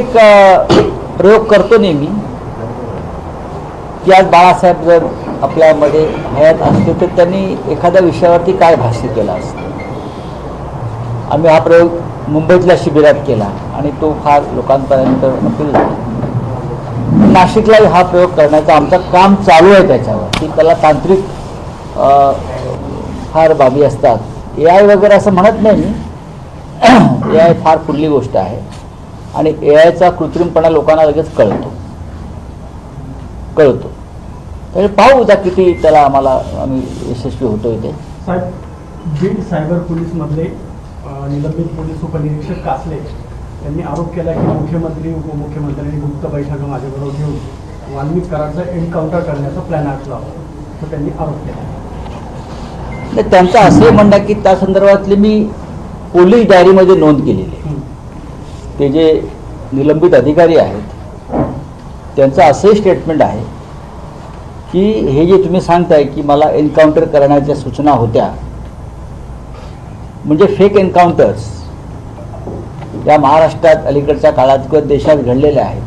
एक प्रयोग करतो नेहमी. की आज बाळासाहेब जर आपल्यामध्ये हयात असते तर त्यांनी एखाद्या विषयावरती काय भाष्य केलं असतं? आम्ही हा प्रयोग मुंबईतल्या शिबिरात केला आणि तो फार लोकांपर्यंत अपील नाशिकलाही हा प्रयोग करण्याचं आमचं काम चालू आहे त्याच्यावर. की त्याला तांत्रिक फार बाबी असतात. ए आय वगैरे असं म्हणत नाही मी. ए आय फार पुढली गोष्ट आहे. आणि ए आयचा कृत्रिमपणा लोकांना लगेच कळतो. कळतो. तर पाहू उद्या किती त्याला आम्हाला आम्ही यशस्वी होतो इथे. साहेब बीड सायबर पोलीसमधले निलंबित पोलीस उपनिरीक्षक कासले यांनी आरोप केला की मुख्यमंत्री उपमुख्यमंत्र्यांनी गुप्त बैठक माझ्याबरोबर घेऊन वाल्मिक कराडचा एन्काउंटर करण्याचा प्लॅन आखला होता. तो त्यांनी आरोप केला. नाही, त्यांचं असं म्हणणं आहे की त्या संदर्भातली मी पोलीस डायरीमध्ये नोंद केलेली आहे. ते जे निलंबित अधिकारी आहेत त्यांचं असंही स्टेटमेंट आहे की हे जे तुम्ही सांगताय की मला एन्काउंटर करण्याच्या सूचना होत्या म्हणजे फेक एन्काउंटर्स या महाराष्ट्रात अलीकडच्या काळात किंवा देशात घडलेल्या आहेत.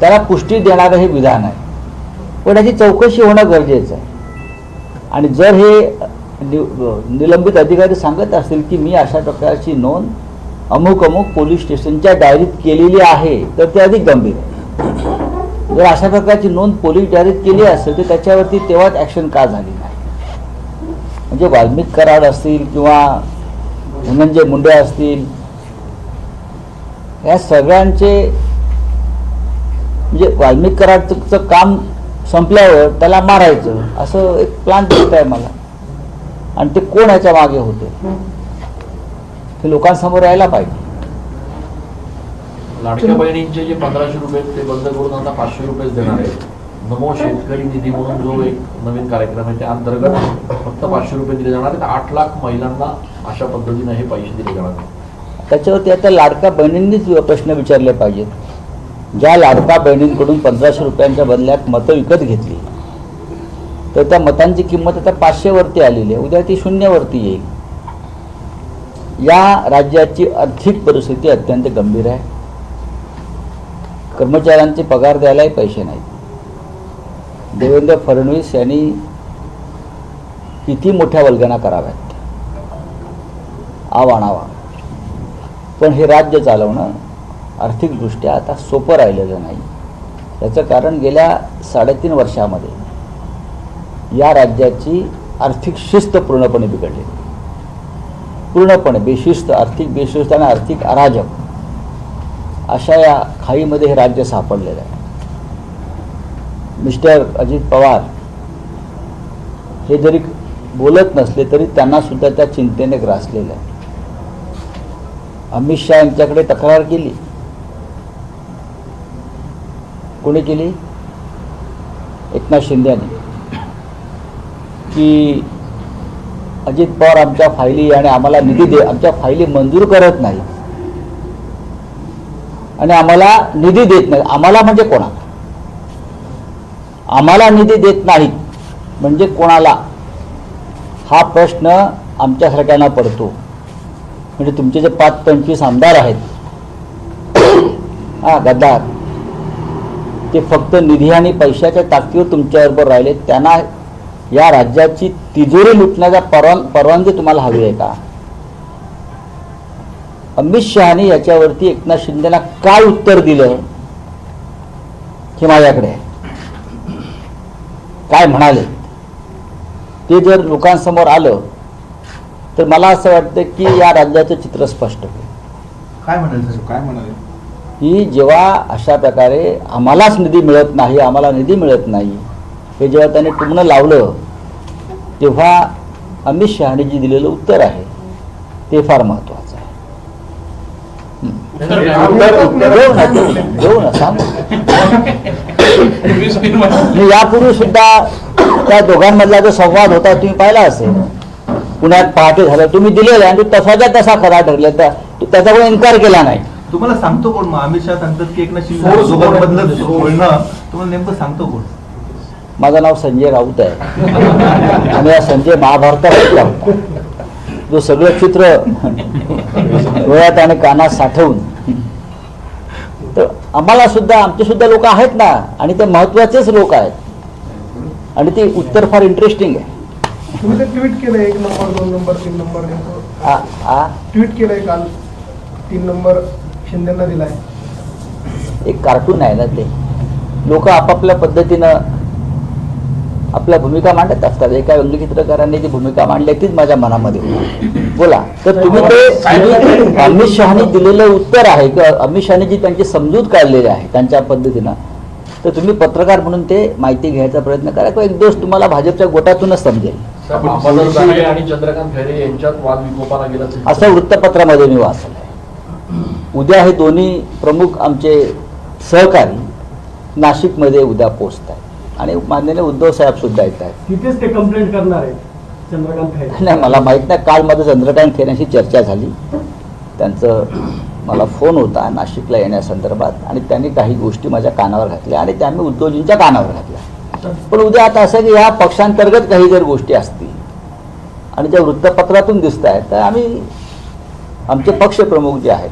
त्याला पुष्टी देणारं हे विधान आहे. पण याची चौकशी होणं गरजेचं आहे. आणि जर हे निलंबित अधिकारी सांगत असतील की मी अशा प्रकारची नोंद अमुक अमुक पोलीस स्टेशनच्या डायरीत केलेली आहे तर ते अधिक गंभीर आहे. जर अशा प्रकारची नोंद पोलीस डायरीत केली असेल तर त्याच्यावरती तेव्हाच ॲक्शन का झाली नाही? म्हणजे वाल्मिक कराड असतील किंवा धनंजय मुंडे असतील या सगळ्यांचे म्हणजे वाल्मिक कराडचं काम संपल्यावर त्याला मारायचं असं एक प्लान दिसत आहे मला. आणि ते कोण ह्याच्या मागे होते? ते लोकांसमोर यायला पाहिजे. लाडक्या बहिणींचे जे पंधराशे रुपये आहेत ते बंद करून आता पाचशे रुपयेच देणार आहे नमो शेतकरी निधी म्हणून जो एक नवीन कार्यक्रम आहे त्या अंतर्गत फक्त पाचशे रुपये दिले जाणार आहेत. आठ लाख महिलांना अशा पद्धतीने हे पैसे दिले जाणार आहेत. त्याच्यावरती आता लाडक्या बहिणींनीच प्रश्न विचारले पाहिजेत. ज्या लाडक्या बहिणींकडून पंधराशे रुपयांच्या बदल्यात मतं विकत घेतली तर त्या मतांची किंमत आता पाचशेवरती आलेली आहे. उद्या ती शून्यावरती येईल. या राज्याची आर्थिक परिस्थिती अत्यंत गंभीर आहे. कर्मचाऱ्यांचे पगार द्यायलाही पैसे नाहीत. देवेंद्र फडणवीस यांनी किती मोठ्या वल्गना कराव्यात? आवाणावा पण हे राज्य चालवणं आर्थिकदृष्ट्या आता सोपं राहिलेलं नाही. याचं कारण गेल्या साडेतीन वर्षामध्ये या राज्याची आर्थिक शिस्त पूर्णपणे बिघडली. पूर्णपणे बेशिस्त आर्थिक बेशिस्त आणि आर्थिक अराजक अशा या खाईमध्ये हे राज्य सापडलेलं आहे. मिस्टर अजित पवार हे जरी बोलत नसले तरी त्यांना सुद्धा त्या चिंतेने ग्रासलेलं आहे. अमित शहा यांच्याकडे तक्रार केली. कोणी केली? एकनाथ शिंदे यांनी. की अजित पवार आमच्या फायली आणि आम्हाला निधी दे आमच्या फायली मंजूर करत नाही. आणि आम्हाला निधी देत नाही. आम्हाला म्हणजे कोणाला? आम्हाला निधी देत नाहीत. म्हणजे कोणाला? हा प्रश्न आमच्यासारख्यांना पडतो. म्हणजे तुमचे जे पाच पंचवीस आमदार आहेत हा गद्दार ते फक्त निधी आणि पैशाच्या ताकदीवर तुमच्याबरोबर राहिले. त्यांना या राज्याची तिजोरी लुटण्याचा परवान परवानगी तुम्हाला हवी आहे का? अमित शहाने याच्यावरती एकनाथ शिंदेला काय उत्तर दिलं? हे माझ्याकडे काय म्हणाले? ते जर लोकांसमोर आलं तर मला असं वाटतं की या राज्याचं चित्र स्पष्ट होईल. काय म्हणाल काय म्हणाले? की जेव्हा अशा प्रकारे आम्हालाच निधी मिळत नाही आम्हाला निधी मिळत नाही हे जेव्हा त्याने टुमणं लावलं तेव्हा अमित शहाने जे दिलेलं उत्तर आहे ते फार महत्वाचं आहे. ना सांगू. यापूर्वी सुद्धा त्या दोघांमधला जो संवाद होता तुम्ही पाहिला असेल. पुण्यात पहाटे झालं तुम्ही दिलेला आणि तो तसाच्या तसा खरा ठरला त्या त्याचा कोणी इन्कार केला नाही. तुम्हाला सांगतो कोण? मग अमित शहा सांगतात की एकनाथ शिंदे तुम्हाला नेमकं सांगतो कोण? माझं नाव संजय राऊत आहे. आणि या संजय महाभारतातला होता जो सगळं चित्र डोळ्यात आणि कानात साठवून. आम्हाला सुद्धा आमचे सुद्धा लोक आहेत ना आणि ते महत्वाचेच लोक आहेत. आणि ते उत्तर फार इंटरेस्टिंग आहे. ट्विट केलं एक नंबर दोन नंबर तीन नंबर ट्विट केलंय काल. तीन नंबर शिंदेना दिलाय. एक कार्टून आहे ना ते. लोक आपापल्या पद्धतीनं आपल्या भूमिका मांडत असतात. एका व्यंगचित्रकारांनी जी भूमिका मांडली तीच माझ्या मनामध्ये. बोला. तर तुम्ही ते अमित शहानी दिलेलं उत्तर आहे किंवा अमित शहानी जी त्यांची समजूत काढलेली आहे त्यांच्या पद्धतीनं तर तुम्ही पत्रकार म्हणून ते माहिती घ्यायचा प्रयत्न करा किंवा एक दिवस तुम्हाला भाजपच्या गोटातूनच समजेल. साहेब, अंबादास दानवे आणि चंद्रकांत खैरे यांच्यात वाद विकोपाला गेला ते- असं वृत्तपत्रामध्ये मी वाचलं उद्या हे दोन्ही प्रमुख आमचे सहकारी नाशिकमध्ये उद्या पोचत आहेत आणि माननीय उद्धव साहेब सुद्धा येत आहेत. तिथेच ते कंप्लेंट करणार आहेत चंद्रकांत खैरे. नाही मला माहीत नाही काल माझं चंद्रकांत खेऱ्यांशी चर्चा झाली. त्यांचं मला फोन होता नाशिकला येण्यासंदर्भात आणि त्यांनी काही गोष्टी माझ्या कानावर घातल्या आणि त्या मी उद्धवजींच्या कानावर घातल्या. पण उद्या आता असं की ह्या पक्षांतर्गत काही जर गोष्टी असतील आणि ज्या वृत्तपत्रातून दिसत आहेत तर आम्ही आमचे पक्षप्रमुख जे आहेत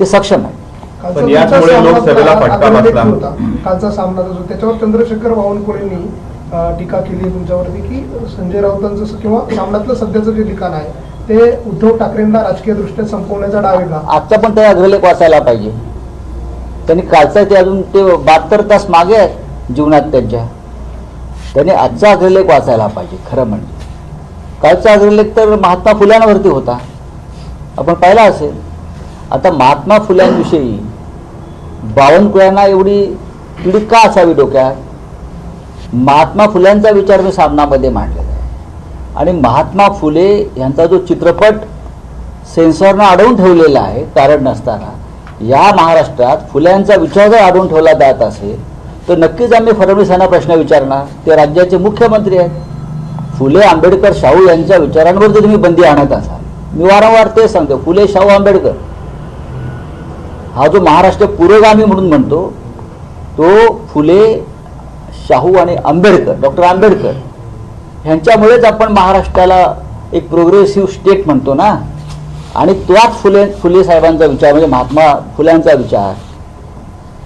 ते सक्षम आहेत. पण लोकसभेला फटका बसला. कालचा सामना जो त्याच्यावर चंद्रशेखर बावनकुळेंनी टीका केली तुमच्यावरती की संजय राऊतांचं स- किंवा सामन्यातलं सध्याचं जे ठिकाण आहे ते उद्धव ठाकरेंना राजकीय दृष्ट्या संपवण्याचा डाव आहे का? आजचा पण ते अग्रलेख वाचायला पाहिजे. त्यांनी कालचा ते अजून ते बहात्तर तास मागे आहेत जीवनात त्यांच्या. त्यांनी आजचा अग्रलेख वाचायला पाहिजे खरं म्हणजे. कालचा अग्रलेख तर महात्मा फुल्यांवरती होता. आपण पाहिला असेल. आता महात्मा फुल्यांविषयी बावनकुळ्यांना एवढी पीडित का असावी डोक्यात? महात्मा फुल्यांचा विचार मी सामनामध्ये मांडलेला आहे. आणि महात्मा फुले यांचा जो चित्रपट सेन्सॉरनं अडवून ठेवलेला आहे कारण नसताना या महाराष्ट्रात फुल्यांचा विचार जर अडवून ठेवला जात असेल तर नक्कीच आम्ही फडणवीसांना प्रश्न विचारणार. ते राज्याचे मुख्यमंत्री आहेत. फुले आंबेडकर शाहू यांच्या विचारांवर जर तुम्ही बंदी आणत असाल मी वारंवार ते सांगतो फुले शाहू आंबेडकर हा जो महाराष्ट्र पुरोगामी म्हणून म्हणतो तो फुले शाहू आणि आंबेडकर डॉक्टर आंबेडकर ह्यांच्यामुळेच आपण महाराष्ट्राला एक प्रोग्रेसिव्ह स्टेट म्हणतो ना. आणि त्याच फुले फुले साहेबांचा विचार म्हणजे महात्मा फुल्यांचा विचार.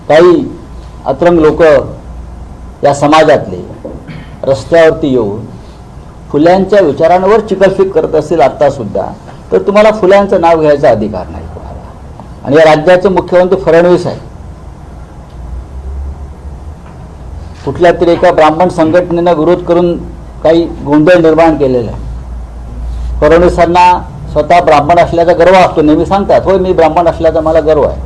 काही अतरंग लोक या समाजातले रस्त्यावरती येऊन फुल्यांच्या विचारांवर चिकलफिक करत असतील आत्तासुद्धा तर तुम्हाला फुल्यांचं नाव घ्यायचा अधिकार नाही. आणि या राज्याचे मुख्यमंत्री फडणवीस आहे. कुठल्या तरी एका ब्राह्मण संघटनेनं विरोध करून काही गोंधळ निर्माण केलेला आहे. फडणवीसांना स्वतः ब्राह्मण असल्याचा गर्व असतो नेहमी सांगतात होय मी ब्राह्मण असल्याचा मला गर्व आहे.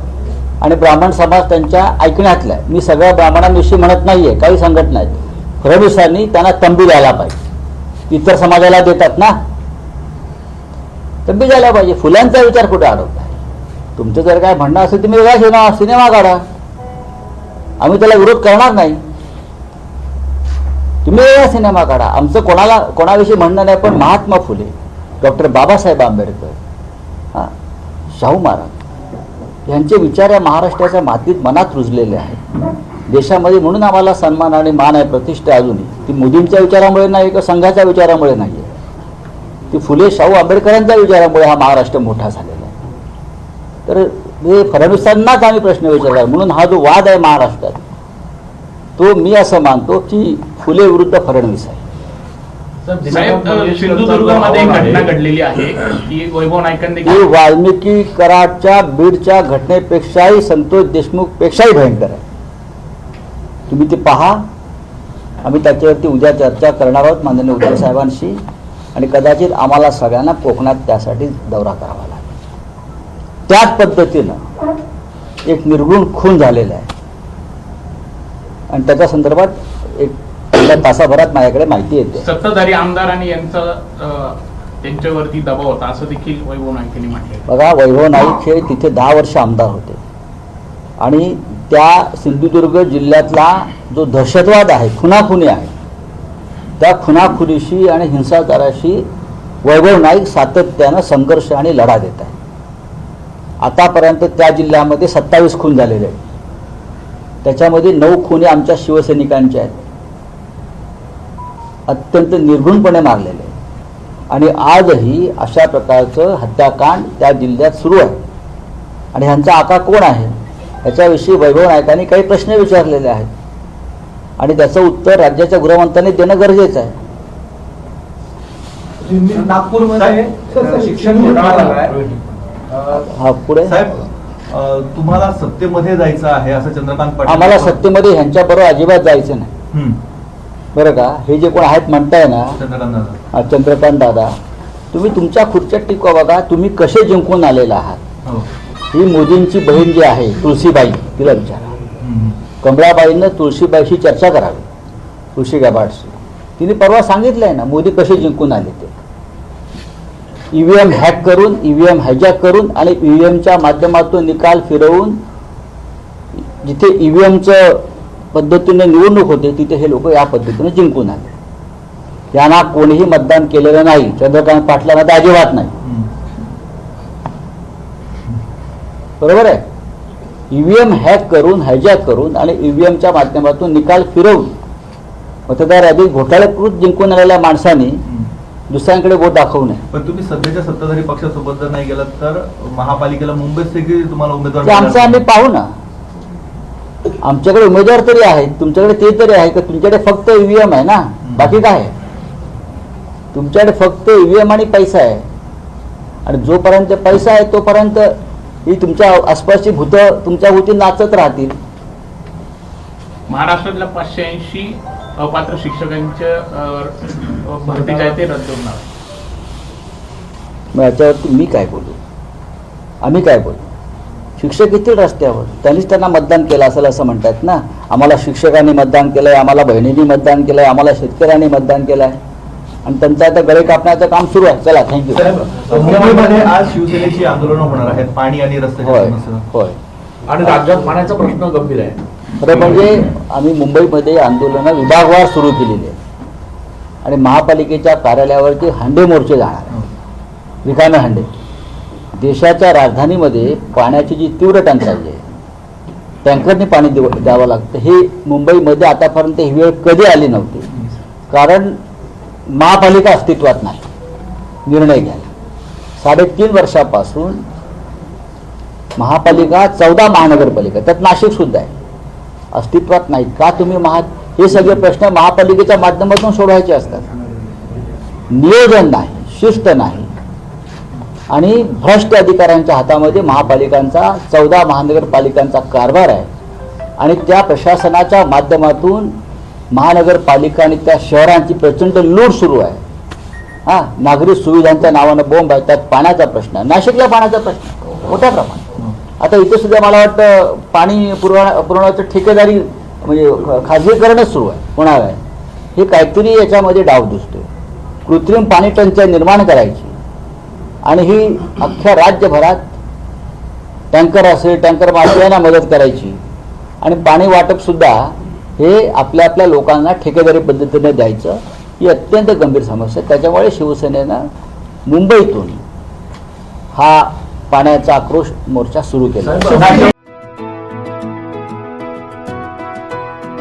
आणि ब्राह्मण समाज त्यांच्या ऐकण्यातला आहे. मी सगळ्या ब्राह्मणांविषयी म्हणत नाही आहे काही संघटना आहेत. फडणवीसांनी त्यांना तंबी द्यायला पाहिजे. इतर समाजाला देतात ना? तंबी द्यायला पाहिजे. फुलांचा विचार कुठे अडवताय तुमचं जर काय म्हणणं असेल तुम्ही वेगळा सिनेमा सिनेमा काढा. आम्ही त्याला विरोध करणार नाही. तुम्ही वेगळा सिनेमा काढा. आमचं कोणाला कोणाविषयी म्हणणं नाही पण महात्मा फुले डॉक्टर बाबासाहेब आंबेडकर हां शाहू महाराज यांचे विचार या महाराष्ट्राच्या मातीत मनात रुजलेले आहेत. देशामध्ये म्हणून आम्हाला सन्मान आणि मान आहे प्रतिष्ठा अजूनही. ती मोदींच्या विचारामुळे नाही किंवा संघाच्या विचारामुळे नाही आहे? ती फुले शाहू आंबेडकरांच्या विचारामुळे हा महाराष्ट्र मोठा झालेला आहे. तर हे फडणवीसांनाच आम्ही प्रश्न विचारला. म्हणून हा जो वाद आहे महाराष्ट्रात तो मी असं मानतो की फुले विरुद्ध फडणवीस आहे. साहेब, साहेब दिनांक अ, मंगेशकरचा सिंधुदुर्गमध्ये जो एक अहवाल घटना आहे, घडलेली आहे. की वैभव नाईकांनी ही वाल्मिकी कराडच्या बीडच्या घटनेपेक्षाही संतोष देशमुख पेक्षाही भयंकर आहे. तुम्ही ते पहा. आम्ही त्याच्यावरती उद्या चर्चा करणार आहोत माननीय उद्धव साहेबांशी. आणि कदाचित आम्हाला सगळ्यांना कोकणात त्यासाठी दौरा करावा त्याच पद्धतीनं एक निर्गुण खून झालेला आहे. आणि त्याच्या संदर्भात एक तासाभरात माझ्याकडे माहिती येते. सत्ताधारी आमदार आणि यांचा त्यांच्यावरती दबाव होता असं देखील वैभव नाईकांनी म्हटले बघा वैभव नाईक हे तिथे दहा वर्ष आमदार होते. आणि त्या सिंधुदुर्ग जिल्ह्यातला जो दहशतवाद आहे खुनाखुनी आहे त्या खुनाखुनीशी आणि हिंसाचाराशी वैभव नाईक सातत्यानं संघर्ष आणि लढा देत आहे आतापर्यंत त्या जिल्ह्यामध्ये सत्तावीस खून झालेले आहेत. त्याच्यामध्ये नऊ खुने आमच्या शिवसैनिकांच्या आहेत. अत्यंत निर्घुणपणे मारलेले आणि आजही अशा प्रकारचं हत्याकांड त्या जिल्ह्यात सुरू आहे. आणि ह्यांचा आका कोण आहे? याच्याविषयी वैभव नायकांनी काही प्रश्न विचारलेले आहेत. आणि त्याचं उत्तर राज्याच्या गृहमंत्र्यांनी देणं गरजेचं आहे. नागपूरमध्ये शिक्षण हा पुढे? साहेब तुम्हाला सत्तेमध्ये जायचं आहे असं चंद्रकांत पाटील आम्हाला सत्तेमध्ये ह्यांच्याबरोबर अजिबात जायचं नाही. बरं का? हे जे कोण आहेत म्हणताय ना चंद्रकांत दादा. चंद्रकांत दादा तुम्ही तुमच्या खुर्च्यात टिकवा बघा तुम्ही कसे जिंकून आलेला आहात. हो. ही मोदींची बहीण जी आहे तुळशीबाई तिला विचारा. हम्म. कमळाबाईंना तुळशीबाईशी चर्चा करावी. तुळशी गॅबाडशी तिने परवा सांगितलंय ना मोदी कसे जिंकून आले ते. ईव्हीएम हॅक करून ईव्हीएम हायजॅक करून आणि ईव्हीएमच्या माध्यमातून निकाल फिरवून जिथे ईव्हीएमचं पद्धतीने निवडणूक होते तिथे हे लोक या पद्धतीने जिंकून आले. यांना कोणीही मतदान केलेलं नाही. चंद्रकांत पाटलांना तर अजिबात नाही. बरोबर आहे? ईव्हीएम हॅक करून हायजॅक करून आणि ईव्हीएमच्या माध्यमातून निकाल फिरवून मतदार यादीत घोटाळ्याकृत जिंकून आलेल्या माणसाने दुसऱ्यांकडे बोट दाखवू नये. पण तुम्ही सध्याच्या सत्ताधारी पक्षासोबत जर नाही गेलात तर महापालिकेला मुंबईत देखील तुम्हाला उमेदवार आमचं आम्ही नाही. पाहू ना. आमच्याकडे उमेदवार तरी आहेत तुमच्याकडे ते तरी आहे का? तुमच्याकडे फक्त ईव्हीएम आहे ना? बाकी काय आहे? तुमच्याकडे फक्त ईव्हीएम आणि पैसा आहे. आणि जोपर्यंत पैसा आहे तोपर्यंत ही तुमच्या आसपासची भूतं तुमच्या भोवती नाचत राहतील. महाराष्ट्रातल्या पाचशे ऐंशी अपात्र शिक्षकांच्या भरती जे आहे ते रद्द होणार. मग याच्यावरती मी काय बोलू? आम्ही काय बोलू? शिक्षक येतील रस्त्यावर त्यांनीच त्यांना मतदान केलं असेल असं म्हणतात ना. आम्हाला शिक्षकांनी मतदान केलंय आम्हाला बहिणींनी मतदान केलंय आम्हाला शेतकऱ्यांनी मतदान केलंय. आणि त्यांचं आता गळे कापण्याचं काम सुरू आहे. चला थँक्यू मुंबईमध्ये आज शिवसेनेची आंदोलनं होणार आहेत पाणी आणि रस्त्याच्या होय होय. आणि राज्यात पाण्याचा प्रश्न गंभीर आहे. खरं म्हणजे आम्ही मुंबईमध्ये आंदोलनं विभागवार सुरू केलेली आहेत आणि महापालिकेच्या कार्यालयावरती हांडे मोर्चे जाणार रिकामे हांडे. देशाच्या राजधानीमध्ये पाण्याची जी तीव्र टंचाई आहे टँकरने पाणी देव द्यावं लागतं. हे मुंबईमध्ये आतापर्यंत ही वेळ कधी आली नव्हती. कारण महापालिका अस्तित्वात नाही. निर्णय घ्यायला. साडेतीन वर्षापासून महापालिका चौदा महानगरपालिका त्यात नाशिक सुद्धा आहे. अस्तित्वात नाही. का तुम्ही महा हे सगळे प्रश्न महापालिकेच्या माध्यमातून सोडवायचे असतात. नियोजन नाही शिस्त नाही. आणि भ्रष्ट अधिकाऱ्यांच्या हातामध्ये महापालिकांचा चौदा महानगरपालिकांचा कारभार आहे. आणि त्या प्रशासनाच्या माध्यमातून महानगरपालिका आणि त्या शहरांची प्रचंड लूट सुरू आहे. हा नागरिक सुविधांच्या नावानं बोंब आहे त्यात पाण्याचा प्रश्न नाशिकला पाण्याचा प्रश्न मोठ्या प्रमाणात. आता इथे सुद्धा मला वाटतं पाणी पुरवण्या पुरवण्याचं ठेकेदारी म्हणजे खाजगीकरणच सुरू आहे होणार आहे. हे काहीतरी याच्यामध्ये डाव दिसतोय. कृत्रिम पाणी टंचाई निर्माण करायची. आणि ही अख्ख्या राज्यभरात टँकर असेल टँकर माफियांना मदत करायची. आणि पाणी वाटप सुद्धा हे आपल्या आपल्या लोकांना ठेकेदारी पद्धतीने द्यायचं ही अत्यंत गंभीर समस्या आहे. त्याच्यामुळे शिवसेनेनं मुंबईतून हा पाण्याचा आक्रोश मोर्चा सुरू केला.